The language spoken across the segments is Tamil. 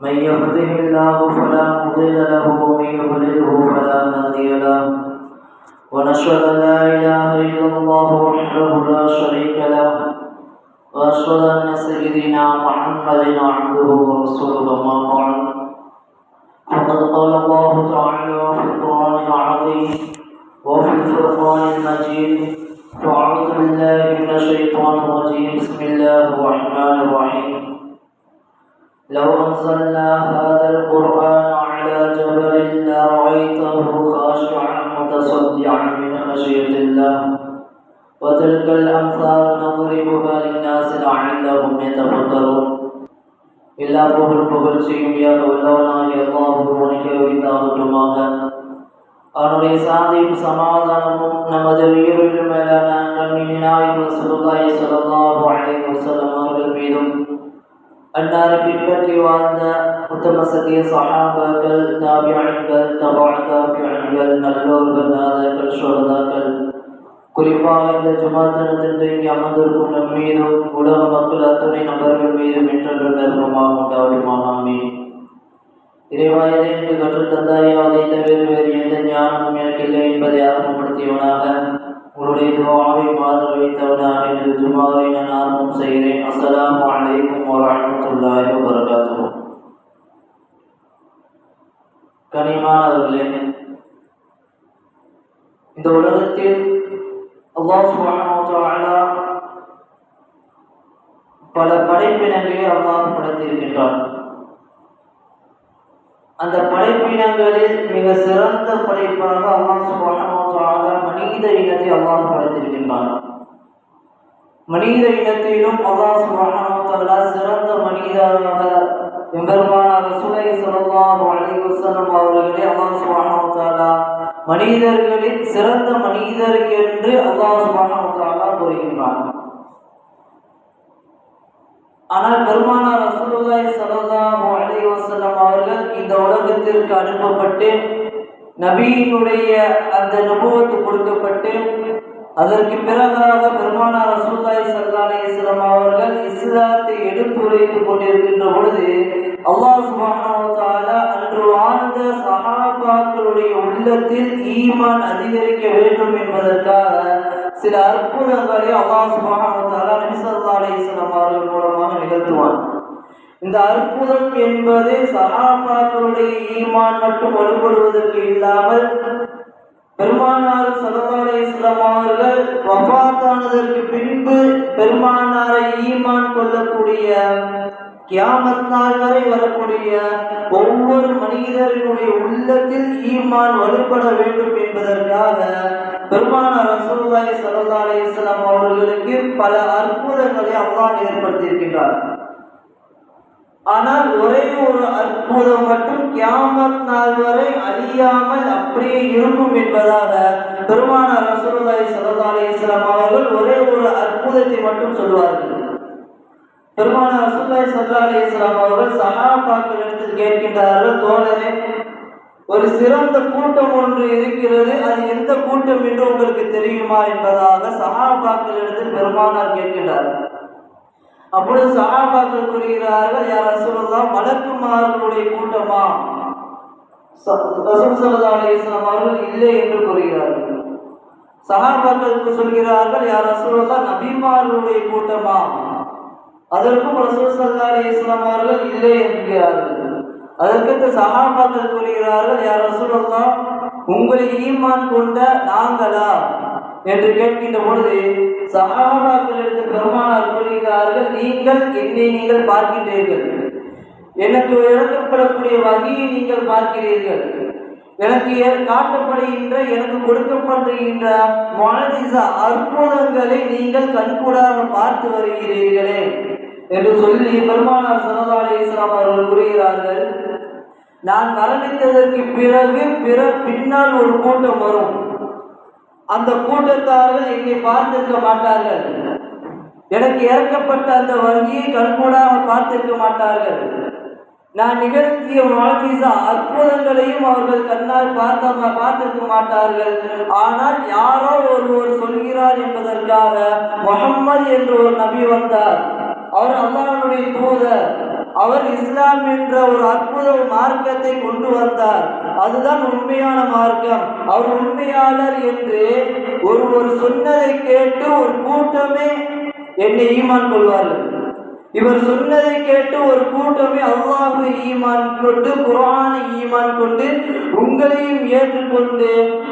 من يهده الله فلا مضل له ومن يضلله فلا هادي له. ونشهد أن لا إله إلا الله وحده لا شريك له. وأشهد أن سيدنا محمدا عبده ورسوله ما بعد. فقد قال الله تعالى في القرآن العظيم وفي الفرقان المجيد فاعوذ بالله من الشيطان الرجيم. بسم الله الرحمن الرحيم. لو أنزلنا هذا القرآن على جبل لرأيته خاشعا متصدعا من خشية الله وتلك الأمثال نضربها للناس لعلهم يتفكرون எல்லா புகழ் புகழ்ச்சியும் யாக உள்ளவனாகிய அல்லாஹுவனுக்கு உரித்தாகட்டுமாக அவனுடைய சாந்தியும் சமாதானமும் நமது உயிரிலும் மேலான கண்ணின் நாயகம் சுருதாய் சொல்லல்லாஹு அலைஹி வஸல்லம் அவர்கள் மீதும் அன்னாரை பின்பற்றி வாழ்ந்த உத்தம சத்திய சகாபாக்கள் தாபியன்கள் தபா தாபியன்கள் நல்லோர்கள் நாதர்கள் சோததாக்கள் குறிப்பாக இந்த ஜுமாத்தனத்திற்கு இங்கே அமர்ந்திருக்கும் நம் மீதும் உலக மக்கள் அத்துணை நபர்கள் மீதும் என்றென்று நிர்மமாக உண்டாவதுமாகாமே இறைவாயதை எனக்கு கற்றுத் அதை தவிர வேறு எந்த ஞானமும் எனக்கு இல்லை என்பதை ஆரம்பப்படுத்தியவனாக உங்களுடைய துவாவை மாதிரி வைத்தவனாக எனது துமாவை நான் ஆர்வம் செய்கிறேன். அஸ்ஸலாமு அலைக்கும் வரஹ்மத்துல்லாஹி வபரகாத்துஹு. கனிமானவர்களே இந்த உலகத்தில் அல்லாஹ் சுப்ஹானஹு பல படைப்பினங்களை அல்லாஹ் படைத்திருக்கின்றான். அந்த படைப்பினங்களில் மிக சிறந்த படைப்பாக அல்லாஹ் சுப்ஹானஹு மனித இனத்தை அல்லாஹ் படைத்திருக்கின்றான். மனித இனத்திலும் அல்லாஹ் சுப்ஹானஹு சிறந்த மனிதராக எம்பெருமான ரசூலை சொல்லலாம் அலைஹி அவர்களே அல்லாஹ் சுப்ஹானஹு மனிதர்களில் சிறந்த மனிதர் என்று அல்லாஹ் சுப்ஹானஹு கூறுகின்றான். ஆனால் பெருமானார் ரசூலுல்லாஹி ஸல்லல்லாஹு அலைஹி வஸல்லம் அவர்கள் இந்த உலகத்திற்கு அனுப்பப்பட்டு நபியினுடைய அந்த நுபுவத்து கொடுக்கப்பட்டு அதற்கு பிறகாக பெருமானார் ரசூலுல்லாஹி ஸல்லல்லாஹு அலைஹி வஸல்லம் அவர்கள் இஸ்லாத்தை எடுத்துரைத்துக் கொண்டிருக்கின்ற பொழுது அல்லாஹ் சுப்ஹானஹு வ தஆலா அன்று வாழ்ந்த சஹாபாக்களுடைய உள்ளத்தில் ஈமான் அதிகரிக்க வேண்டும் என்பதற்காக சில அற்புதங்களை அல்லாஹ் சுப்ஹானஹு வ தஆலா அவர்கள் மூலமாக நிகழ்த்துவான். இந்த அற்புதம் என்பது சகாபாக்களுடைய ஈமான் மட்டும் வலுப்படுவதற்கு இல்லாமல் பெருமானார் ஸல்லல்லாஹு அலைஹி வஸல்லம் அவர்கள் வஃபாத்தானதற்கு பின்பு பெருமானாரை ஈமான் கொள்ளக்கூடிய கியாமத் நாள் வரை வரக்கூடிய ஒவ்வொரு மனிதரினுடைய உள்ளத்தில் ஈமான் வலுப்பட வேண்டும் என்பதற்காக பெருமானார் ரசூலுல்லாஹி ஸல்லல்லாஹு அலைஹி அவர்களுக்கு பல அற்புதங்களை அல்லாஹ் ஏற்படுத்தியிருக்கின்றார். ஆனால் ஒரே ஒரு அற்புதம் மட்டும் கியாமத் நாள் வரை அழியாமல் அப்படியே இருக்கும் என்பதாக பெருமானார் ரசூலுல்லாஹி சல்லா அலைஹி அவர்கள் ஒரே ஒரு அற்புதத்தை மட்டும் சொல்வார்கள். பெருமான ரசூல்லாய் சல்லா அலி இஸ்லாம் அவர்கள் சகாபாக்கள் இடத்தில் கேட்கின்றார்கள் தோழரே ஒரு சிறந்த கூட்டம் ஒன்று இருக்கிறது அது எந்த கூட்டம் என்று உங்களுக்கு தெரியுமா? என்பதாக சகாபாக்கள் இடத்தில் பெருமானார் கேட்கின்றார்கள். அப்பொழுது சகாபாக்கள் கூறுகிறார்கள் யார் ரசூலுல்லாஹ் மலக்குமார்களுடைய கூட்டமா? ரசூல் சல்லா அலி இஸ்லாம் அவர்கள் இல்லை என்று கூறுகிறார்கள். சஹாபாக்களுக்கு சொல்கிறார்கள் யார் ரசூல்லா நபிமார்களுடைய கூட்டமா? அதற்கும் ரசூல் ஸல்லல்லாஹு அலைஹி அவர்கள் இல்லை என்கிறார்கள் அதற்கு சகாபாக்கள் கூறுகிறார்கள் யார் ரசூலுல்லாஹ் உங்களை ஈமான் கொண்ட நாங்களா? என்று கேட்கின்ற பொழுது சஹாபாக்களிடத்தில் பெருமானார் கூறுகிறார்கள் நீங்கள் என்னை நீங்கள் பார்க்கின்றீர்கள். எனக்கு இழக்கப்படக்கூடிய வகையை நீங்கள் பார்க்கிறீர்கள். எனக்கு காட்டப்படுகின்ற எனக்கு கொடுக்கப்படுகின்ற மானதிசா அற்புதங்களை நீங்கள் கண்கூடாக பார்த்து வருகிறீர்களே. என்று சொல்லி பெருமானார் சல்லா இஸ்லாம் அவர்கள் கூறுகிறார்கள் நான் மரணித்ததற்கு பிறகு பிற பின்னால் ஒரு கூட்டம் வரும். அந்த கூட்டத்தார்கள் என்னை பார்த்திருக்க மாட்டார்கள். எனக்கு இறக்கப்பட்ட அந்த வங்கியை கண்கூடாக பார்த்திருக்க மாட்டார்கள். நான் நிகழ்த்திய வாழ்க்கை அற்புதங்களையும் அவர்கள் கண்ணால் பார்த்த பார்த்திருக்க மாட்டார்கள். ஆனால் யாரோ ஒருவர் சொல்கிறார் என்பதற்காக முகம்மது என்று ஒரு நபி வந்தார். அவர் அல்லாஹனுடைய தூதர். அவர் இஸ்லாம் என்ற ஒரு அற்புத மார்க்கத்தை கொண்டு வந்தார். அதுதான் உண்மையான மார்க்கம். அவர் உண்மையாளர் என்று ஒரு ஒரு சொன்னதை கேட்டு ஒரு கூட்டமே என்னை ஈமான் கொள்வார்கள். இவர் சொன்னதை கேட்டு ஒரு கூட்டமே அல்லாஹு ஈமான் கொண்டு குரானை ஈமான் கொண்டு உங்களையும் ஏற்றுக்கொண்டு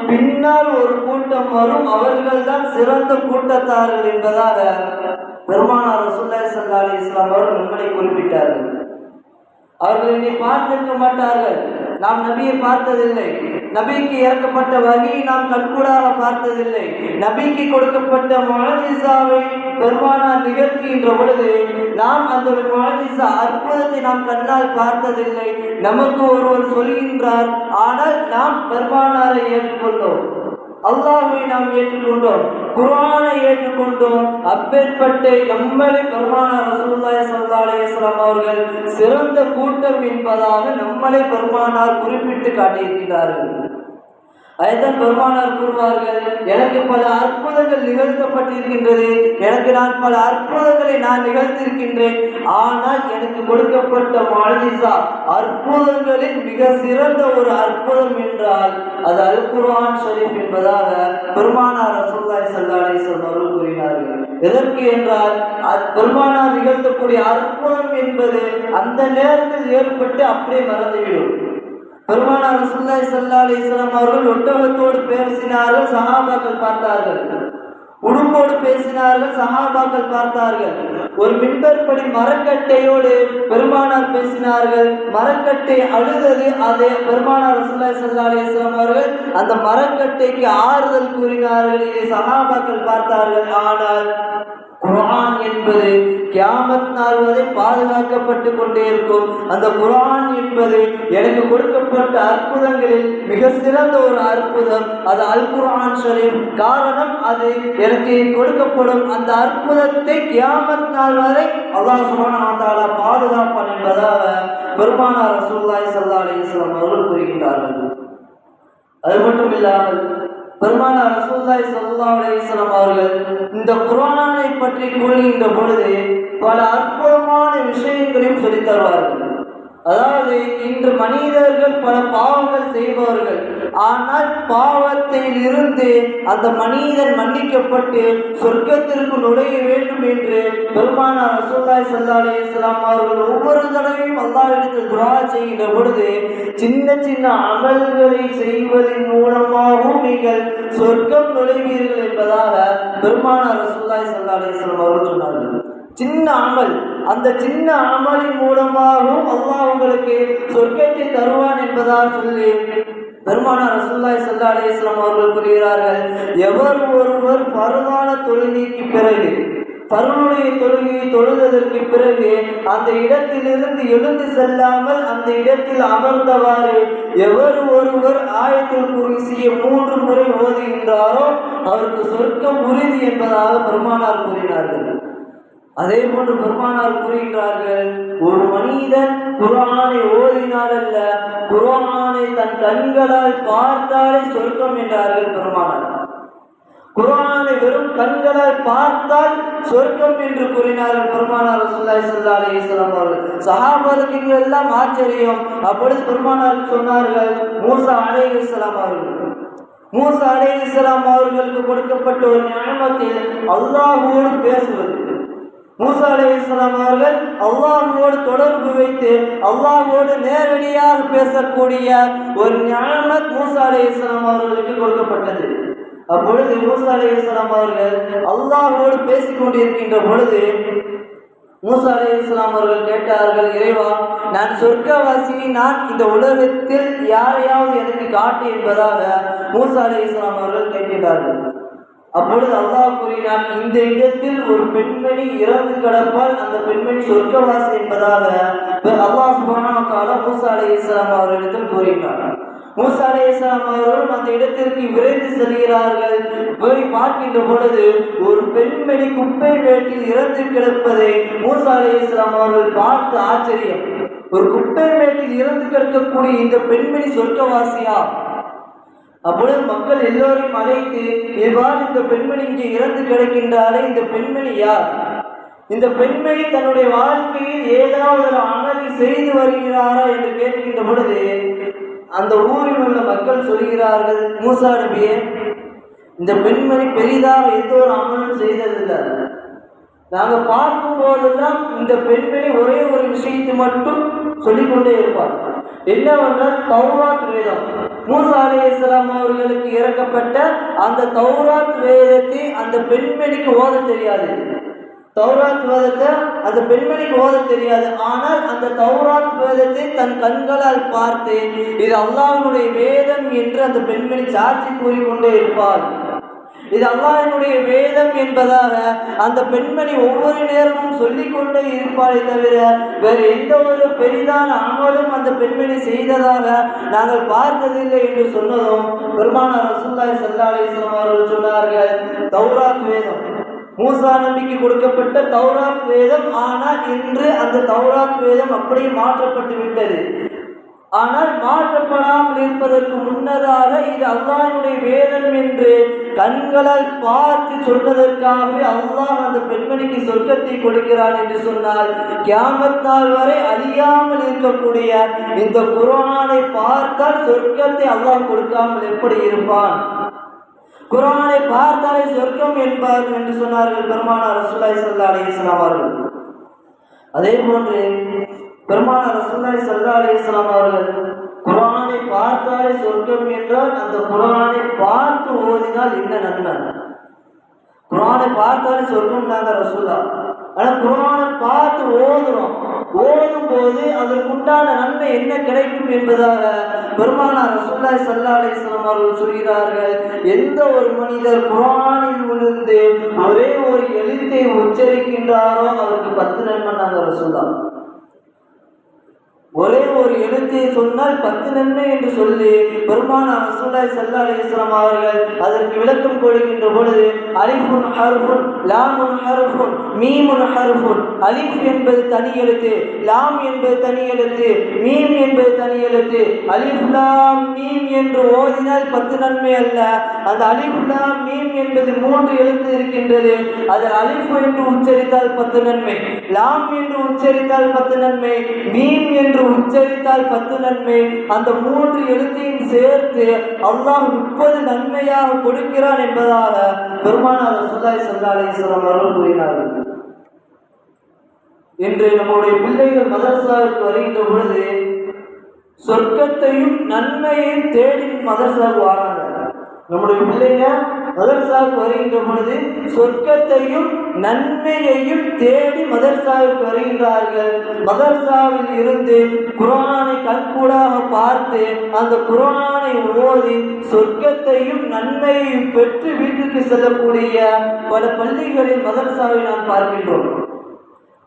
பின்னால் ஒரு கூட்டம் வரும். அவர்கள்தான் சிறந்த கூட்டத்தார்கள் என்பதாக பெருமானார் சுல்லா சல்லா அலி இஸ்லாம் அவர்கள் உங்களை குறிப்பிட்டார்கள். அவர்கள் என்னை பார்த்திருக்க மாட்டார்கள். நாம் நபியை பார்த்ததில்லை. நபிக்கு இறக்கப்பட்ட வகையை நாம் கண்கூடாக பார்த்ததில்லை. நபிக்கு கொடுக்கப்பட்ட மொழஜிசாவை பெருமானார் நிகழ்த்துகின்ற பொழுது நாம் அந்த முழஜிசா அற்புதத்தை நாம் கண்ணால் பார்த்ததில்லை. நமக்கு ஒருவர் சொல்கின்றார் ஆனால் நாம் பெருமானாரை ஏற்றுக்கொண்டோம். அல்லாஹ்வை நாம் ஏற்றுக்கொண்டோம் குரானை ஏற்றுக்கொண்டோம். அப்பேற்பட்ட நம்மளை பெருமானார் ரசூல்லாய் சல்லா அலைஹி அவர்கள் சிறந்த கூட்டம் என்பதாக நம்மளை பெருமானார் குறிப்பிட்டு காட்டியிருக்கிறார்கள். அதுதான் பெருமானார் கூறுவார்கள் எனக்கு பல அற்புதங்கள் நிகழ்த்தப்பட்டிருக்கின்றது. எனக்கு நான் பல அற்புதங்களை நான் நிகழ்த்திருக்கின்றேன் ஆனால் எனக்கு கொடுக்கப்பட்ட மாலிசா அற்புதங்களில் மிக சிறந்த ஒரு அற்புதம் என்றால் அது அல் குர்ஆன் ஷரீஃப் என்பதாக பெருமானார் ரசூல்லாய் ஸல்லல்லாஹு சொன்னவர்கள் கூறினார்கள். எதற்கு என்றால் பெருமானார் நிகழ்த்தக்கூடிய அற்புதம் என்பது அந்த நேரத்தில் ஏற்பட்டு அப்படியே மறந்துவிடும். பெருமானார் ரசூல்லாய் சல்லா அலைஹி வஸல்லம் அவர்கள் ஒட்டகத்தோடு பேசினார்கள் சஹாபாக்கள் பார்த்தார்கள். உடும்போடு பேசினார்கள் சஹாபாக்கள் பார்த்தார்கள். ஒரு மின்பற்படி மரக்கட்டையோடு பெருமானார் பேசினார்கள். மரக்கட்டை அழுதது அதை பெருமானார் ரசூலுல்லாஹி சல்லா அலைஹி வஸல்லம் அவர்கள் அந்த மரக்கட்டைக்கு ஆறுதல் கூறினார்கள். இதை சஹாபாக்கள் பார்த்தார்கள். ஆனால் குர்ஆன் என்பது கியாமத் நாள் வரை பாதுகாக்கப்பட்டு கொண்டே இருக்கும். அந்த குர்ஆன் என்பது எனக்கு கொடுக்கப்பட்ட அற்புதங்களில் மிக சிறந்த ஒரு அற்புதம். அது அல் குரான் ஷரீஃப். காரணம் அது எனக்கு கொடுக்கப்படும் அந்த அற்புதத்தை கியாமத் நாள் வரை அல்லாஹ் சுப்ஹானஹு பாதுகாப்பான் என்பதாக பெருமானார் ரசூல்லாய் சல்லா அலி இஸ்லாம் அவர்கள் கூறுகின்றார்கள். அது மட்டும் இல்லாமல் பெருமான ரசூல்லாய் ஸல்லல்லாஹு அலைஹி அவர்கள் இந்த குரானை பற்றி கூறுகின்ற பொழுது பல அற்புதமான விஷயங்களையும் சொல்லித் தருவார்கள். அதாவது இன்று மனிதர்கள் பல பாவங்கள் செய்பவர்கள். ஆனால் பாவத்தில் இருந்து அந்த மனிதன் மன்னிக்கப்பட்டு சொர்க்கத்திற்கு நுழைய வேண்டும் என்று பெருமானார் ரசூல்லாய் சல்லா இஸ்லாம் அவர்கள் ஒவ்வொரு தடவையும் அல்லாவிடத்தில் துரா செய்கின்ற பொழுது சின்ன சின்ன அமல்களை செய்வதன் மூலமாகவும் நீங்கள் சொர்க்கம் நுழைவீர்கள் என்பதாக பெருமானார் ரசூல்லாய் சல்லா இஸ்லாம் அவர்கள் சொன்னார்கள். சின்ன அமல். அந்த சின்ன அமலின் மூலமாகவும் அல்லாஹ் உங்களுக்கு சொர்க்கத்தை தருவான் என்பதால் சொல்லி பெருமானார் ரசூல்லாய் சல்லா அலிஸ்லாம் அவர்கள் கூறுகிறார்கள் எவர் ஒருவர் பருவான தொழுகைக்கு பிறகு பருவனுடைய தொழுகையை தொழுததற்கு பிறகு அந்த இடத்திலிருந்து எழுந்து செல்லாமல் அந்த இடத்தில் அமர்ந்தவாறு எவர் ஒருவர் ஆயத்தில் குருசிய மூன்று முறை ஓதுகின்றாரோ அவருக்கு சொர்க்கம் உறுதி என்பதாக பெருமானார் கூறினார்கள். அதே போன்று பெருமானார் கூறுகின்றார்கள் ஒரு மனிதன் குரானை ஓதினால் அல்ல குரானை தன் கண்களால் பார்த்தாலே சொர்க்கம் என்றார்கள் பெருமானார். குரானை வெறும் கண்களால் பார்த்தால் சொர்க்கம் என்று கூறினார்கள் பெருமானார் ரசூல்லாய் சல்லா அலி இஸ்லாம் அவர்கள். சஹாபாக்களுக்கு எல்லாம் ஆச்சரியம். அப்பொழுது பெருமானார் சொன்னார்கள் மூசா அலைஹிஸ்ஸலாம் அவர்கள் மூசா அலைஹிஸ்ஸலாம் அவர்களுக்கு கொடுக்கப்பட்ட ஒரு ஞானத்தில் அல்லாஹோடு பேசுவது. மூசா அலி இஸ்லாம் அவர்கள் அல்லாஹோடு தொடர்பு வைத்து அல்லாஹோடு நேரடியாக பேசக்கூடிய ஒரு ஞானத் மூசா அலி இஸ்லாம் அவர்களுக்கு கொடுக்கப்பட்டது. அப்பொழுது மூசா அலி இஸ்லாம் அவர்கள் அல்லாஹோடு பேசிக் கொண்டிருக்கின்ற பொழுது மூசா அலி இஸ்லாம் அவர்கள் கேட்டார்கள் இறைவா நான் சொர்க்கவாசி நான் இந்த உலகத்தில் யாரையாவது எனக்கு காட்டு என்பதாக மூசா அலி இஸ்லாம் அவர்கள் கேட்கிறார்கள் அப்பொழுது அல்லாஹ் கூறினார் இந்த இடத்தில் ஒரு பெண்மணி இறந்து கிடப்பால் அந்த பெண்மணி சொர்க்கவாசி என்பதாக அல்லாஹ் சுபானாக்கால மூசா அலி இஸ்லாம் அவர்களிடத்தில் கூறினார். மூசா அலி இஸ்லாம் அவர்களும் அந்த இடத்திற்கு விரைந்து செல்கிறார்கள். போய் பார்க்கின்ற பொழுது ஒரு பெண்மணி குப்பை மேட்டில் இறந்து கிடப்பதை மூசா அலி இஸ்லாம் அவர்கள் பார்த்து ஆச்சரியம். ஒரு குப்பை மேட்டில் இறந்து கிடக்கக்கூடிய இந்த பெண்மணி சொர்க்கவாசியா? அப்பொழுது மக்கள் எல்லோரையும் அழைத்து இவ்வாறு இந்த பெண்மணி இங்கே இறந்து கிடக்கின்றாலே இந்த பெண்மணி யார்? இந்த பெண்மணி தன்னுடைய வாழ்க்கையில் ஏதாவது ஒரு அமளி செய்து வருகிறாரா என்று கேட்கின்ற பொழுது அந்த ஊரில் உள்ள மக்கள் சொல்கிறார்கள் மூசா நபியே இந்த பெண்மணி பெரிதாக எந்த ஒரு அமலும் செய்ததில்லை. நாங்கள் பார்க்கும் போதெல்லாம் இந்த பெண்மணி ஒரே ஒரு விஷயத்தை மட்டும் சொல்லிக்கொண்டே இருப்பார் என்னவென்றால் தௌராத் வேதம். மூசா அலி இஸ்லாம் அவர்களுக்கு இறக்கப்பட்ட அந்த தௌராத் வேதத்தை அந்த பெண்மணிக்கு ஓத தெரியாது. தௌராத் வேதத்தை அந்த பெண்மணிக்கு ஓத தெரியாது. ஆனால் அந்த தௌராத் வேதத்தை தன் கண்களால் பார்த்து இது அல்லாஹனுடைய வேதம் என்று அந்த பெண்மணி சாட்சி கூறிக்கொண்டே இருப்பார் இது அல்லாஹினுடைய வேதம் என்பதாக அந்த பெண்மணி ஒவ்வொரு நேரமும் சொல்லிக்கொண்டே இருப்பாளே தவிர வேறு எந்த ஒரு பெரிதான அமலும் அந்த பெண்மணி செய்ததாக நாங்கள் பார்த்ததில்லை என்று சொன்னதும் பெருமானார் ரசூல்லாய் சல்லா அலிஸ்லாம் அவர்கள் சொன்னார்கள் தௌராத் வேதம். மூசா நபிக்கு கொடுக்கப்பட்ட தௌராத் வேதம் ஆனால் இன்று அந்த தௌராத் வேதம் அப்படியே மாற்றப்பட்டு விட்டது. ஆனால் மாற்றப்படாமல் இருப்பதற்கு முன்னதாக இது அல்லாஹ்வுடைய வேதம் என்று கண்களால் பார்த்து சொன்னதற்காகவே அல்லாஹ் அந்த பெண்மணிக்கு சொர்க்கத்தை கொடுக்கிறான் என்று சொன்னால் கியாமத்தால் வரை அழியாமல் இருக்கக்கூடிய இந்த குரானை பார்த்தால் சொர்க்கத்தை அல்லாஹ் கொடுக்காமல் எப்படி இருப்பான்? குரானை பார்த்தாலே சொர்க்கம் என்பார் என்று சொன்னார்கள் பெருமானார் ரசூலாய் சல்லா அலைஹி அவர்கள். அதே போன்று பெருமான ரசூலுல்லாஹி சல்லா அலி இஸ்லாம் அவர்கள் குரானை பார்த்தாலே சொர்க்கம் என்றால் அந்த குரானை பார்த்து ஓதினால் என்ன நன்மை? குரானை பார்த்தாலே சொர்க்கம் தாங்க ரசூலா. ஆனால் குரானை பார்த்து ஓதுறோம். ஓதும் போது அதற்குண்டான நன்மை என்ன கிடைக்கும் என்பதாக பெருமானார் ரசூல்லாய் சல்லா அலைஹி அவர்கள் சொல்கிறார்கள். எந்த ஒரு மனிதர் குரானில் விழுந்து ஒரே ஒரு எழுத்தை உச்சரிக்கின்றாரோ அவருக்கு பத்து நன்மை நாங்கள் ரசூலா. ஒரே ஒரு எழுத்தை சொன்னால் பத்து நன்மை என்று சொல்லி பெருமானார் ரசூலுல்லாஹி சல்லா அலைஹி வஸல்லம் அவர்கள் அதற்கு விளக்கம் கொடுக்கின்ற பொழுது அலிஃபுன் ஹர்ஃபுன் லாமுன் ஹர்ஃபுன் மீமுன் ஹர்ஃபுன் அலிஃப் என்பது தனி எழுத்து லாம் என்பது தனி எழுத்து மீம் என்பது தனி எழுத்து அலிஃப் லாம் மீம் என்று ஓதினால் பத்து நன்மை அல்ல. அந்த அலிஃப் லாம் மீம் என்பது மூன்று எழுத்து இருக்கின்றது. அது அலிஃப் என்று உச்சரித்தால் பத்து நன்மை லாம் என்று உச்சரித்தால் பத்து நன்மை மீம் என்று உச்சரித்தால் பத்து நன்மை. அந்த மூன்று எழுத்தையும் சேர்த்து அல்லாஹ் முப்பது நன்மையாக கொடுக்கிறான் என்பதாக பெருமானார் சுதாய் ஸல்லல்லாஹு அவர்கள் கூறினார்கள். இன்று நம்முடைய பிள்ளைகள் மதரசாவுக்கு வருகின்ற பொழுது சொர்க்கத்தையும் நன்மையையும் தேடி மதரசாவுக்கு வராங்க. நம்முடைய பிள்ளைங்க மதர்சாவுக்கு வருகின்ற பொழுது சொர்க்கத்தையும் நன்மையையும் தேடி மதர்சாவுக்கு வருகின்றார்கள். மதர்சாவில் இருந்து குரானை கண்கூடாக பார்த்து அந்த குரானை ஓதி சொர்க்கத்தையும் நன்மையையும் பெற்று வீட்டிற்கு செல்லக்கூடிய பல பள்ளிகளில் மதர்சாவை நாம் பார்க்கின்றோம்.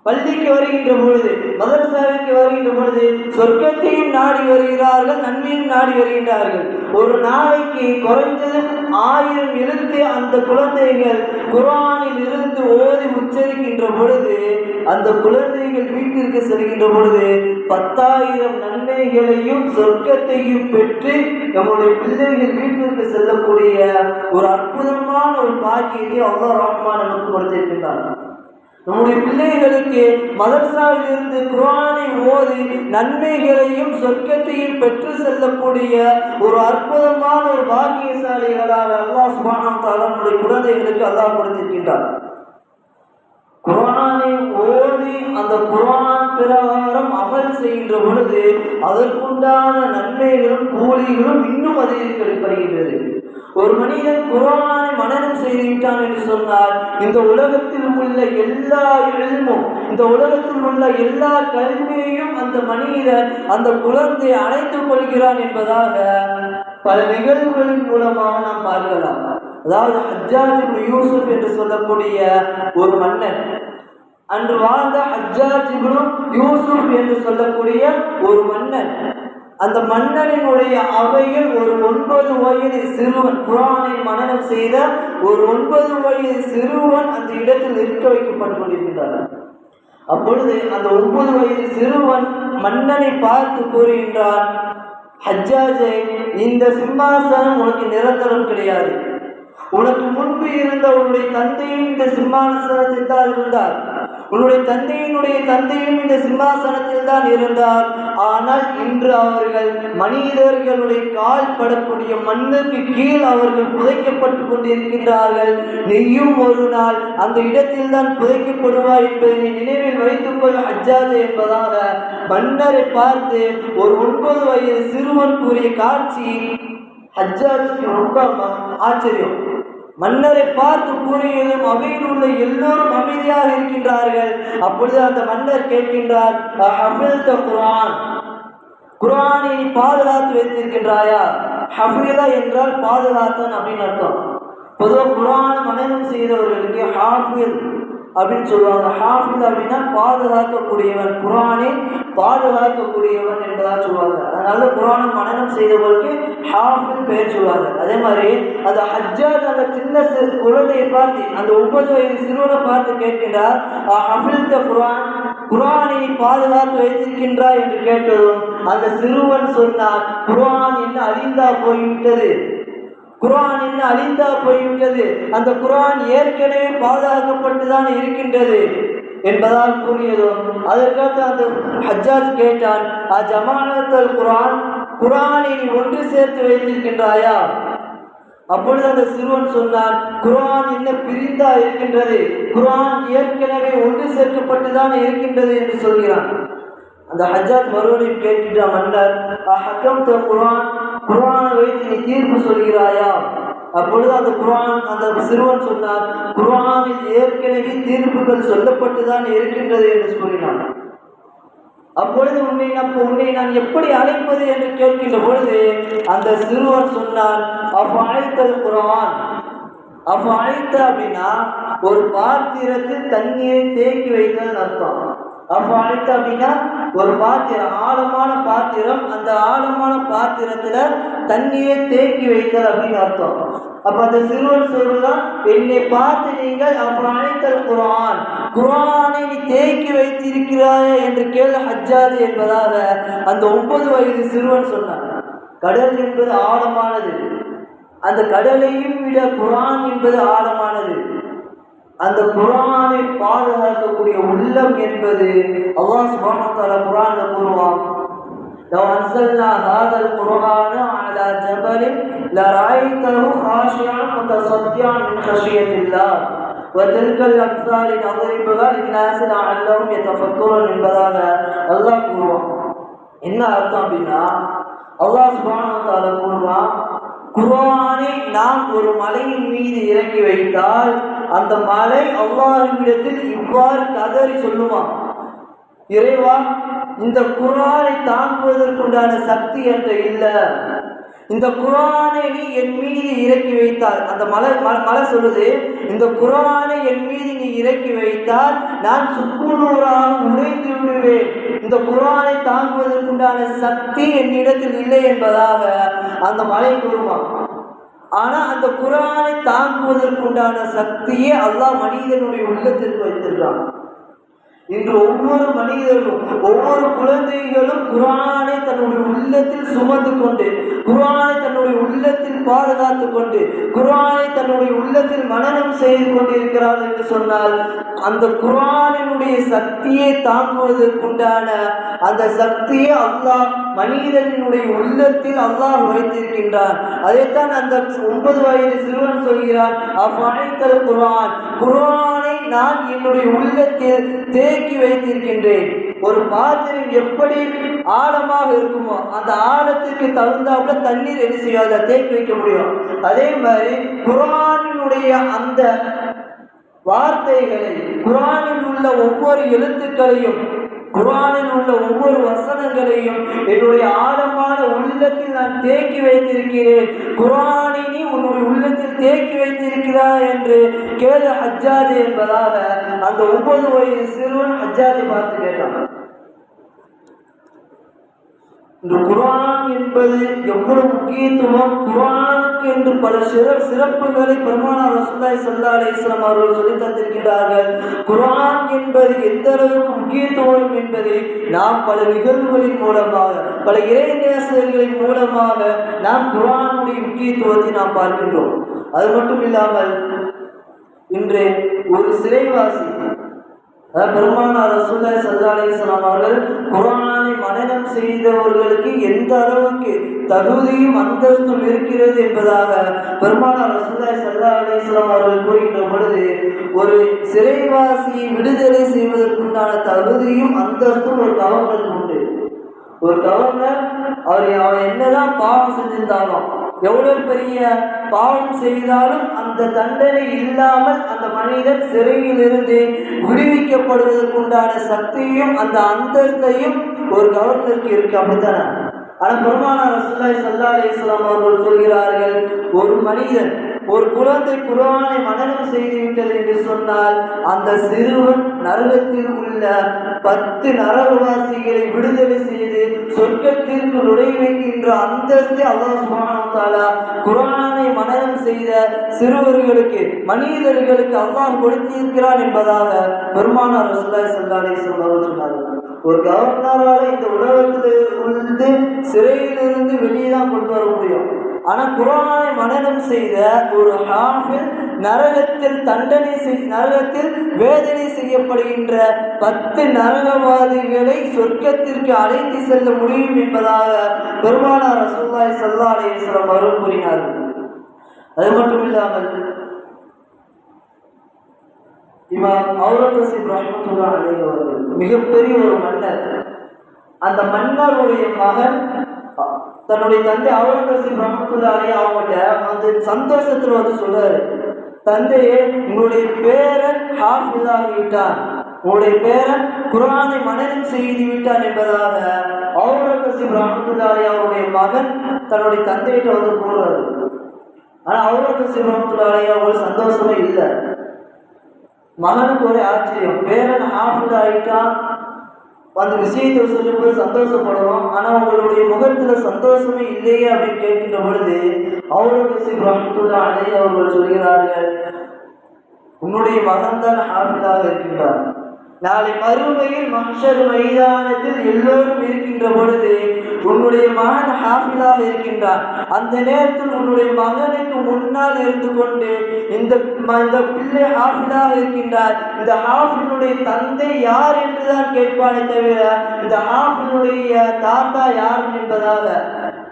பள்ளிக்கு வருகின்ற பொழுது மதரசாவிற்கு வருகின்ற பொழுது சொர்க்கத்தையும் நாடி வருகிறார்கள் நன்மையும் நாடி வருகின்றார்கள். ஒரு நாளைக்கு குறைந்தது ஆயிரம் எழுத்து அந்த குழந்தைகள் குரானில் இருந்து ஓதி உச்சரிக்கின்ற பொழுது அந்த குழந்தைகள் வீட்டிற்கு செல்கின்ற பொழுது பத்தாயிரம் நன்மைகளையும் சொர்க்கத்தையும் பெற்று நம்முடைய பிள்ளைகள் வீட்டிற்கு செல்லக்கூடிய ஒரு அற்புதமான ஒரு பாக்கியத்தை அவ்வளோ ரஹ்மான் நமக்கு கொடுத்திருக்கின்றார்கள் நம்முடைய பிள்ளைகளுக்கு மதர்சாவிலிருந்து குரானை ஓதி நன்மைகளையும் சொர்க்கத்தையும் பெற்று செல்லக்கூடிய ஒரு அற்புதமான ஒரு பாக்கியசாலிகளாக அல்லாஹ் சுபானம் தாலா நம்முடைய குழந்தைகளுக்கு அல்லாஹ் கொடுத்திருக்கின்றார் குரானை ஓதி அந்த குரான் பிரகாரம் அமல் செய்கின்ற பொழுது அதற்குண்டான நன்மைகளும் கூலிகளும் இன்னும் அதிகரிக்கப்படுகின்றது ஒரு மனிதன் குரானை மனனம் செய்துவிட்டான் என்று சொன்னால் இந்த உலகத்தில் உள்ள எல்லா எழுமும் இந்த உலகத்தில் உள்ள எல்லா கல்வியையும் அந்த மனிதன் அந்த குழந்தை அழைத்துக் கொள்கிறான் என்பதாக பல நிகழ்வுகளின் மூலமாக நாம் பார்க்கலாம். அதாவது ஹஜ்ஜாஜ் யூசுப் என்று சொல்லக்கூடிய ஒரு மன்னன் அன்று வாழ்ந்த ஹஜ்ஜாஜ் யூசுப் என்று சொல்லக்கூடிய ஒரு மன்னன். அந்த மன்னனினுடைய அவையில் ஒரு ஒன்பது வயது சிறுவன் குரானை மனநம் செய்த ஒரு ஒன்பது வயது சிறுவன் அந்த இடத்தில் இருக்க வைக்கப்பட்டு கொண்டிருக்கின்றார் அப்பொழுது அந்த ஒன்பது வயது சிறுவன் மன்னனை பார்த்து கூறுகின்றான் ஹஜ்ஜாஜே இந்த சிம்மாசனம் உனக்கு நிரந்தரம் கிடையாது. உனக்கு முன்பு இருந்த உன்னுடைய தந்தையும் இந்த சிம்மாசனத்தில் தான் இருந்தார். உன்னுடைய தந்தையினுடைய தந்தையும் இந்த சிம்மாசனத்தில் தான் இருந்தார். ஆனால் இன்று அவர்கள் மனிதர்களுடைய கால் படக்கூடிய மண்ணுக்கு கீழ் அவர்கள் புதைக்கப்பட்டு கொண்டிருக்கின்றார்கள். நீயும் ஒரு நாள் அந்த இடத்தில் தான் புதைக்கப்படுவாய் என்பதை நீ நினைவில் வைத்துக்கொள் அஜாது என்பதாக மன்னரை பார்த்து ஒரு ஒன்பது வயது சிறுவன் கூறிய காட்சி ஹஜ்ஜாஜுக்கு ரொம்ப ஆச்சரியம். மன்னரை பார்த்து கூறியதும் அவையில் உள்ள எல்லோரும் அமைதியாக இருக்கின்றார்கள். அப்பொழுது அந்த மன்னர் கேட்கின்றார் குரான் குரானை நீ பாதுகாத்து வைத்திருக்கின்றாயா? ஹஃபீதா என்றால் பாதுகாத்தன் அப்படின்னு அர்த்தம். பொதுவாக குரான் மனநம் செய்தவர்களுக்கு ஹாஃபில் அப்படின்னு சொல்லுவாங்க. ஹாஃபில் அப்படின்னா பாதுகாக்கக்கூடியவன். குரானை பாதுகாக்கக்கூடியவன் என்பதாக சொல்லுவாங்க. அதனால குரானை மனநம் செய்தவர்களுக்கு ஹாஃபில் பெயர் சொல்லுவாங்க. அதே மாதிரி அந்த ஹஜ்ஜாத் அந்த சின்ன குழந்தையை பார்த்து அந்த ஒன்பது வயது சிறுவனை பார்த்து கேட்கின்றார் ஹஃபில் த குரான் குரானை பாதுகாத்து வைத்திருக்கின்றாய்? என்று கேட்டதும் அந்த சிறுவன் சொன்னான் குர்ஆன் என்ன அழிந்தா போய்விட்டது? குர்ஆன் என்ன அழிந்தா போய்விட்டது? அந்த குரான் ஏற்கனவே பாதுகாக்கப்பட்டு தான் இருக்கின்றது? என்பதால் கூறியதும் அதற்காக அந்த ஹஜ்ஜாஜ் கேட்டான் அ ஜமானத்தல் குரான் குரானை நீ ஒன்று சேர்த்து வைத்திருக்கின்றாயா? அப்பொழுது அந்த சிறுவன் சொன்னான் குர்ஆன் என்ன பிரிந்தா இருக்கின்றது? குரான் ஏற்கனவே ஒன்று சேர்க்கப்பட்டு தான் இருக்கின்றது? என்று சொல்கிறான். அந்த ஹஜ்ஜாத் மறுபடியும் கேட்கிட்டா மன்னர் ஹக்கம் த குரான் குரானை வைத்து நீ தீர்ப்பு சொல்கிறாயா? அப்பொழுது அந்த குரான் அந்த சிறுவன் சொன்னார் குரானில் ஏற்கனவே தீர்ப்புகள் சொல்லப்பட்டு தான் இருக்கின்றது என்று கூறினான். அப்பொழுது உன்னை நான் உன்னை நான் எப்படி அழைப்பது என்று கேட்கின்ற பொழுது அந்த சிறுவன் சொன்னான் குரான் குர்ஆன். அழைத்த அப்படின்னா ஒரு பாத்திரத்தில் தண்ணீரை தேக்கி வைத்தல் அர்த்தம். அஃபாய்த்த அப்படின்னா ஒரு பாத்திரம் ஆழமான பாத்திரம் அந்த ஆழமான பாத்திரத்துல தண்ணியை தேக்கி வைத்தல் அப்படின்னு அர்த்தம். அப்ப அந்த சிறுவன் சொல்லுதான் என்னை பார்த்து நீங்கள் அஃபாய்த்தல் குரான். குரானை நீ தேக்கி வைத்திருக்கிறாய் என்று கேள் ஹஜ்ஜாது என்பதாக அந்த ஒன்பது வயது சிறுவன் சொன்னான். கடல் என்பது ஆழமானது. அந்த கடலையும் விட குரான் என்பது ஆழமானது. அந்த குர்ஆனை பாதுகாக்கக்கூடிய உள்ளம் என்பது அல்லாஹ் சுப்ஹானஹு வ தஆலா குர்ஆன்ல கூறுவான் لو أنزلنا هذا القرآن على جبل لرأيته خاشعا متصدعا من خشية الله وتلك الأمثال نضربها للناس لعلهم يتفكرون என்பதாக அல்லாஹ் கூறுவான் என்ன அர்த்தம் அப்படின்னா அல்லாஹ் சுப்ஹானஹு வ தஆலா கூறுவான் குர்ஆனை நாம் ஒரு மலையின் மீது இறக்கி வைத்தால் அந்த மலை அல்லாஹ்விடத்தில் இவ்வாறு கதறி சொல்லுவான். இறைவா இந்த குரானை தாங்குவதற்குண்டான சக்தி என்ற இல்லை. இந்த குரானை நீ என் மீது இறக்கி வைத்தால் அந்த மலை ம- மலை சொல்லுது இந்த குரானை என் மீது நீ இறக்கி வைத்தால் நான் சுக்குநூறாக உடைந்து விடுவேன். இந்த குரானை தாங்குவதற்குண்டான சக்தி என்னிடத்தில் இல்லை என்பதாக அந்த மலை கூறுவான் ஆனா அந்த குரானை தாங்குவதற்குண்டான சக்தியே அல்லாஹ் மனிதனுடைய உள்ளத்திற்கு வைத்திருக்கிறான். இன்று ஒவ்வொரு மனிதர்களும் ஒவ்வொரு குழந்தைகளும் குரானை தன்னுடைய உள்ளத்தில் சுமந்து கொண்டு குரானை தன்னுடைய உள்ளத்தில் பாதுகாத்து கொண்டு குர்ஆனை தன்னுடைய உள்ளத்தில் மனனம் செய்து கொண்டிருக்கிறார் என்று சொன்னால் அந்த குர்ஆனினுடைய சக்தியை தாங்குவதற்குண்டான அந்த சக்தியை அல்லாஹ் மனிதனுடைய உள்ளத்தில் அல்லாஹ் வைத்திருக்கின்றான். அதைத்தான் அந்த ஒன்பது வயது சிறுவன் சொல்கிறான் அஃபாய்த்தல் குர்ஆன்? குர்ஆனை நான் என்னுடைய உள்ளத்தில் தேக்கி வைத்திருக்கின்றேன். ஒரு பாத்திரம் எப்படி ஆழமாக இருக்குமோ அந்த ஆழத்துக்கு தகுந்தாப்புல தண்ணீர் என்ன செய்யும்? அதை தேக்கி வைக்க முடியும். அதே மாதிரி குரானினுடைய அந்த வார்த்தைகளை குரானில் உள்ள ஒவ்வொரு எழுத்துக்களையும் குரானில் உள்ள ஒவ்வொரு வசனங்களையும் என்னுடைய ஆழமான உள்ளத்தில் நான் தேக்கி வைத்திருக்கிறேன். குர்ஆனை நீ உன்னுடைய உள்ளத்தில் தேக்கி வைத்திருக்கிறாய் என்று கேளு ஹஜ்ஜாஜி என்பதாக அந்த ஒன்பது வயது சிறுவன் ஹஜ்ஜாஜி பார்த்து கேட்டான். இந்த குரான் என்பது எவ்வளவு முக்கியத்துவம்? குரானுக்கு என்று பல சிற சிறப்புகளை பெருமானா ரசூலுல்லாஹி சல்லா அலைஹி அவர்கள் சொல்லி தந்திருக்கிறார்கள் குரான் என்பது எந்த அளவுக்கு முக்கியத்துவம் என்பதை நாம் பல நிகழ்வுகளின் மூலமாக பல இறைநேசர்களின் மூலமாக நாம் குரானுடைய முக்கியத்துவத்தை நாம் பார்க்கின்றோம். அது மட்டும் இல்லாமல் இன்று ஒரு சிறைவாசி பெருமானார் ரசூல்லாய் சல்லா அலிஸ்லாம் அவர்கள் குரானை மனநம் செய்தவர்களுக்கு எந்த அளவுக்கு தகுதியும் அந்தஸ்தும் இருக்கிறது என்பதாக பெருமானார் ரசூல்லாய் சல்லா அலிஸ்லாம் அவர்கள் கூறுகின்ற பொழுது ஒரு சிறைவாசியை விடுதலை செய்வதற்குண்டான தகுதியும் அந்தஸ்தும் ஒரு கவர்னர் உண்டு. ஒரு கவர்னர் அவர் அவன் என்னதான் பாவம் செஞ்சிருந்தாலும் எவ்வளவு பெரிய பாவம் செய்தாலும் அந்த தண்டனை இல்லாமல் அந்த மனிதன் சிறையிலிருந்து விடுவிக்கப்படுவதற்குண்டான சக்தியும் அந்த அந்தஸ்தையும் ஒரு கவர்னருக்கு இருக்கு. அப்படித்தானே? ஆனால் பெருமானார் ரசூல்லாய் சல்லா அலிஸ்லாம் அவர்கள் சொல்கிறார்கள் ஒரு மனிதன் ஒரு குழந்தை குரானை மனநம் செய்துவிட்டது என்று சொன்னால் அந்த சிறுவன் நரகத்தில் உள்ள பத்து நரகவாசிகளை விடுதலை செய்து சொர்க்கத்திற்கு நுழைய வைக்கின்ற அந்தஸ்தை அல்லா சுபானா குரானை மனநம் செய்த சிறுவர்களுக்கு மனிதர்களுக்கு அல்லாஹ் கொடுத்திருக்கிறான் என்பதாக பெருமானார் ரசூலுல்லாஹி சல்லாலே அலைஹி சொன்னார்கள். ஒரு கவர்னரால இந்த உலகத்தில் இருந்து சிறையிலிருந்து வெளியே தான் கொண்டு வர முடியும். ஆனால் குரானை மனநம் செய்த ஒரு ஹாஃபில் நரகத்தில் தண்டனை செய் நரகத்தில் வேதனை செய்யப்படுகின்ற பத்து நரகவாதிகளை சொர்க்கத்திற்கு அழைத்து செல்ல முடியும் என்பதாக பெருமானார் ரசூல்லாய் சல்லா அலையம் அவர்கள் கூறினார்கள். அது மட்டும் இல்லாமல் இமாம் அவுரங்கசீப் ரஹமத்துல்லா அலைஹி அவர்கள் மிகப்பெரிய ஒரு மன்னர். அந்த மன்னருடைய மகன் தன்னுடைய தந்தை அவுரங்கசீப் ரஹமத்துல்லா அலைஹி அவங்ககிட்ட அந்த சந்தோஷத்துல வந்து சொல்றாரு. தந்தையே உங்களுடைய பேரன் ஹாஃபிஸ் ஆகிவிட்டான் உங்களுடைய பேரன் குரானை மனனம் செய்து விட்டான் என்பதாக அவுரங்கசீப் ரஹமத்துல்லா அவருடைய மகன் தன்னுடைய தந்தையிட்ட வந்து கூறுறாரு. ஆனா அவுரங்கசீப் ரஹமத்துல்லா அவங்களுக்கு சந்தோஷமே இல்லை. மகனுக்கு ஒரே ஆச்சரியம். பேரன் ஹாஃபில் ஆகிட்டான் அந்த விஷயத்தை சொல்லும்போது சந்தோஷப்படுவோம். ஆனால் உங்களுடைய முகத்தில் சந்தோஷமே இல்லையே அப்படின்னு கேட்கின்ற பொழுது அவருடைய சிங் அடைய அலை அவர்கள் சொல்கிறார்கள் உன்னுடைய மகன்தான் ஹாஃபிலாக இருக்கின்றார் நாளை மறுமையில் மஹ்ஷர் மைதானத்தில் எல்லோரும் இருக்கின்ற பொழுது உன்னுடைய மகன் ஹாஃபிலாக இருக்கின்றான். அந்த நேரத்தில் உன்னுடைய மகனுக்கு முன்னால் இருந்து கொண்டு இந்த ம- இந்த பிள்ளை ஹாஃபிலாக இருக்கின்றார் இந்த ஹாஃபினுடைய தந்தை யார் என்றுதான் கேட்பானே தவிர இந்த ஹாஃபினுடைய தாத்தா யார் என்பதாக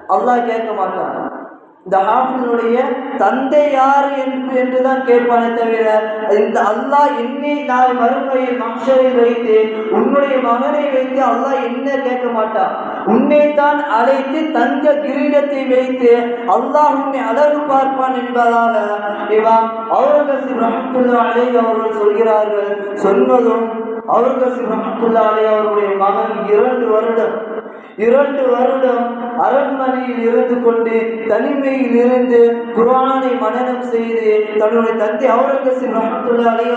அல்லாஹ் கேட்க மாட்டான். இந்த ஹாஃபினுடைய தந்தை யார் என்று என்றுதான் கேட்பானே தவிர இந்த அல்லாஹ் என்னை நாளை மறுமுறையை மக்ஷரில் வைத்து உன்னுடைய மகனை வைத்து அல்லாஹ் என்ன கேட்க மாட்டான். உன்னை தான் அழைத்து தங்க கிரீடத்தை வைத்து அல்லாஹ் உன்னை அழகு பார்ப்பான் என்பதாக இவன் அவுரகசீப் ரஹத்துல்லா அலை அவர்கள் சொல்கிறார்கள் சொன்னதும் அவுரகசீப் ரஹத்துல்லா அலை அவருடைய மகன் இரண்டு வருடம் இரண்டு வருடம் அரண்மனையில் இருந்து கொண்டு தனிமையில் இருந்து குரானை மனனம் செய்து தன்னுடைய தந்தை அவுரங்கசீப் ரஹமத்துல்லா அலி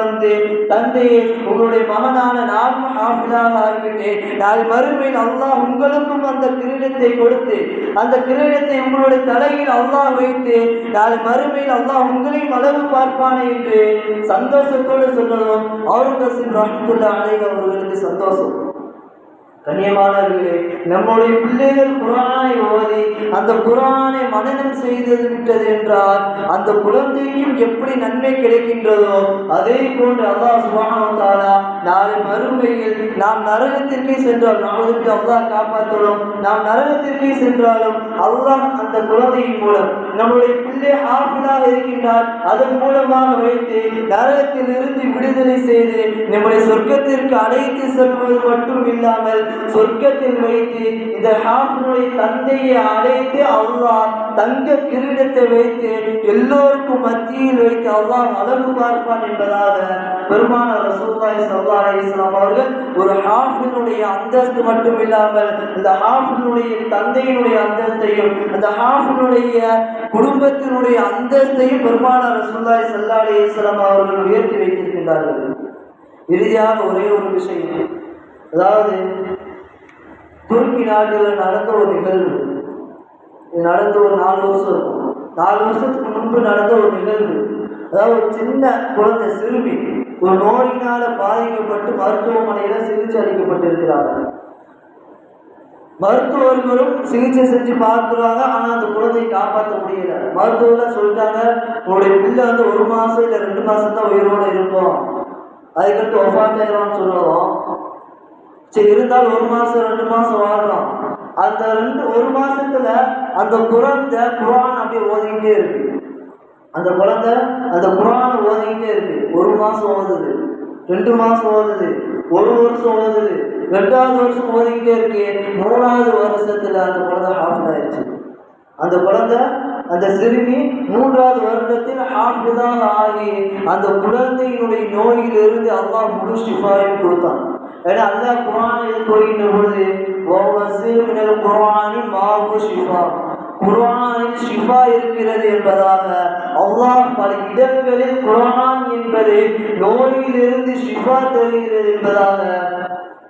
வந்து தந்தையே உங்களுடைய மகனான நான் ஹாஃபிலாக ஆகிவிட்டேன். நாளை மறுமையில் அல்லாஹ் உங்களுக்கும் அந்த கிரீடத்தை கொடுத்து அந்த கிரீடத்தை உங்களுடைய தலையில் அல்லாஹ் வைத்து நாளை மறுமையில் அல்லாஹ் உங்களையும் அளவு பார்ப்பானே என்று சந்தோஷத்தோடு சொன்னதும் அவுரங்கசீப் ரஹமத்துல்லா அலி அவர்களுக்கு சந்தோஷம். கண்ணியமானவர்களே நம்முடைய பிள்ளைகள் குரானை ஓதி அந்த குரானை மனநம் செய்தது விட்டது என்றால் அந்த குழந்தைக்கும் எப்படி நன்மை கிடைக்கின்றதோ அதே போன்று அல்லா சுப்ஹானஹு நாளை மறுமையில் நாம் நரகத்திற்கே சென்றால் நாளுக்கு அல்லாஹ் காப்பாற்றணும்? நாம் நரகத்திற்கே சென்றாலும் அல்லாஹ் அந்த குழந்தையின் மூலம் நம்முடைய பிள்ளை ஆஃபிலாக இருக்கின்றால் அதன் மூலமாக வைத்து நரகத்தில் இருந்து விடுதலை செய்து நம்முடைய சொர்க்கத்திற்கு அழைத்து செல்வது மட்டும் இல்லாமல் சொர்க்கத்தில் வைத்து இந்த ஹாஃபினுடைய தந்தையை அழைத்து அல்லாஹ் தங்க கிரீடத்தை வைத்து எல்லோருக்கும் மத்தியில் வைத்து அல்லாஹ் அழகு பார்ப்பான் என்பதாக பெருமான ரசூல்லாய் சல்லா அலிஸ்லாம் அவர்கள் ஒரு ஹாஃபினுடைய அந்தஸ்து மட்டும் இல்லாமல் இந்த ஹாஃபினுடைய தந்தையினுடைய அந்தஸ்தையும் அந்த ஹாஃபினுடைய குடும்பத்தினுடைய அந்தஸ்தையும் பெருமானார் ரசூல்லாய் சல்லா அலிஸ்லாம் அவர்கள் உயர்த்தி வைத்திருக்கின்றார்கள். இறுதியாக ஒரே ஒரு விஷயம் அதாவது துருக்கி நாட்டில் நடந்த ஒரு நிகழ்வு. இது ஒரு நாலு வருஷம் இருக்கும். நாலு வருஷத்துக்கு முன்பு நடந்த ஒரு நிகழ்வு. அதாவது ஒரு சின்ன குழந்தை சிறுமி ஒரு நோயினால பாதிக்கப்பட்டு மருத்துவமனையில் சிகிச்சை அளிக்கப்பட்டிருக்கிறார்கள். மருத்துவர்களும் சிகிச்சை செஞ்சு பார்க்குறாங்க ஆனால் அந்த குழந்தையை காப்பாற்ற முடியல. மருத்துவர்கள் சொல்லிட்டாங்க உங்களுடைய பிள்ளை வந்து ஒரு மாதம் இல்லை ரெண்டு மாதம் தான் உயிரோடு இருக்கும். அதுக்கடுத்து ஒஃபாத்தாயிரம்னு சொல்லுவோம். சரி இருந்தாலும் ஒரு மாசம் ரெண்டு மாசம் வாழலாம் அந்த ரெண்டு ஒரு மாசத்துல அந்த குழந்தை குரான் அப்படியே ஓதிக்கிட்டே இருக்கு. அந்த குழந்தை அந்த குரானை ஓதிக்கிட்டே இருக்கு. ஒரு மாசம் ஓதுது ரெண்டு மாசம் ஓதுது ஒரு வருஷம் ஓதுது ரெண்டாவது வருஷம் ஓதிக்கிட்டே இருக்கு. மூணாவது வருஷத்துல அந்த குழந்தை ஹாஃப் ஆயிடுச்சு. அந்த குழந்தை அந்த சிறுமி மூன்றாவது வருடத்தில் ஹாஃபிதாக ஆகி அந்த குழந்தையினுடைய நோயிலிருந்து அல்லாஹ் முழு ஷிஃபாயும் கொடுத்தான். ஏன்னா அல்லாஹ் குரானில் கூறுகின்ற பொழுது ஒவ்வொரு குரானின் குரானி மாவு ஷிஃபா குர்ஆனில் ஷிஃபா இருக்கிறது என்பதாக அல்லாஹ் பல இடங்களில் குரான் என்பது நோயிலிருந்து ஷிஃபா தருகிறது என்பதாக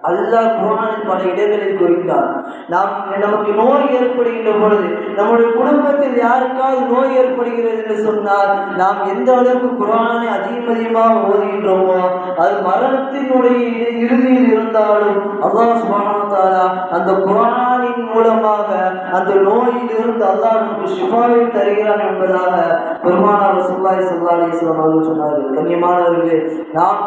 அல்லாஹ் குரானின் பல இடங்களில் கூறுகிறார் நாம் நமக்கு நோய் ஏற்படுகின்ற பொழுது நம்முடைய குடும்பத்தில் யாருக்காவது நோய் ஏற்படுகிறது என்று சொன்னால் நாம் எந்த அளவுக்கு குரானை அதிகம் அதிகமாக ஓதுகின்றோமோ அது மரணத்தினுடைய இறுதியில் இருந்தாலும் அல்லாஹ் சுபானத்தாலா அந்த குரானின் மூலமாக அந்த நோயில் இருந்து அல்லாஹ் நமக்கு ஷிஃபாவை தருகிறான் என்பதாக பெருமானார் சுல்லாய் ஸல்லல்லாஹு அலைஹி அவர்கள் சொன்னார்கள். கண்ணியமானவர்களே நாம்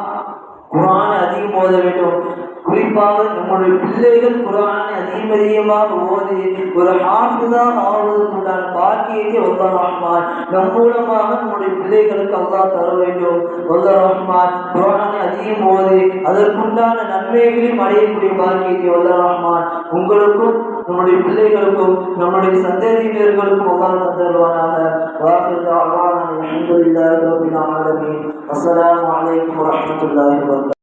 குரானை அதிகம் ஓத வேண்டும். குறிப்பாக நம்முடைய பிள்ளைகள் குரானை அதிகமதிகமாக ஓதி ஒரு ஹாஃபிதாக ஆவதற்குண்டான பாக்கியத்தை வல்ல ரஹ்மான் நம் மூலமாக நம்முடைய பிள்ளைகளுக்கு அல்லா தர வேண்டும். வல்ல ரஹ்மான் குரானை அதிகம் ஓதி அதற்குண்டான நன்மைகளையும் அடையக்கூடிய பாக்கியத்தை வல்ல ரஹ்மான் உங்களுக்கும் நம்முடைய பிள்ளைகளுக்கும் நம்முடைய சந்ததியினர்களுக்கும் அல்லா தந்தருவானாக. வாஹிர் தஅவானா அல்ஹம்துலில்லாஹி ரப்பில் ஆலமீன். அஸ்ஸலாமு அலைக்கும் வரஹ்மத்துல்லாஹி வபரகாத்துஹு.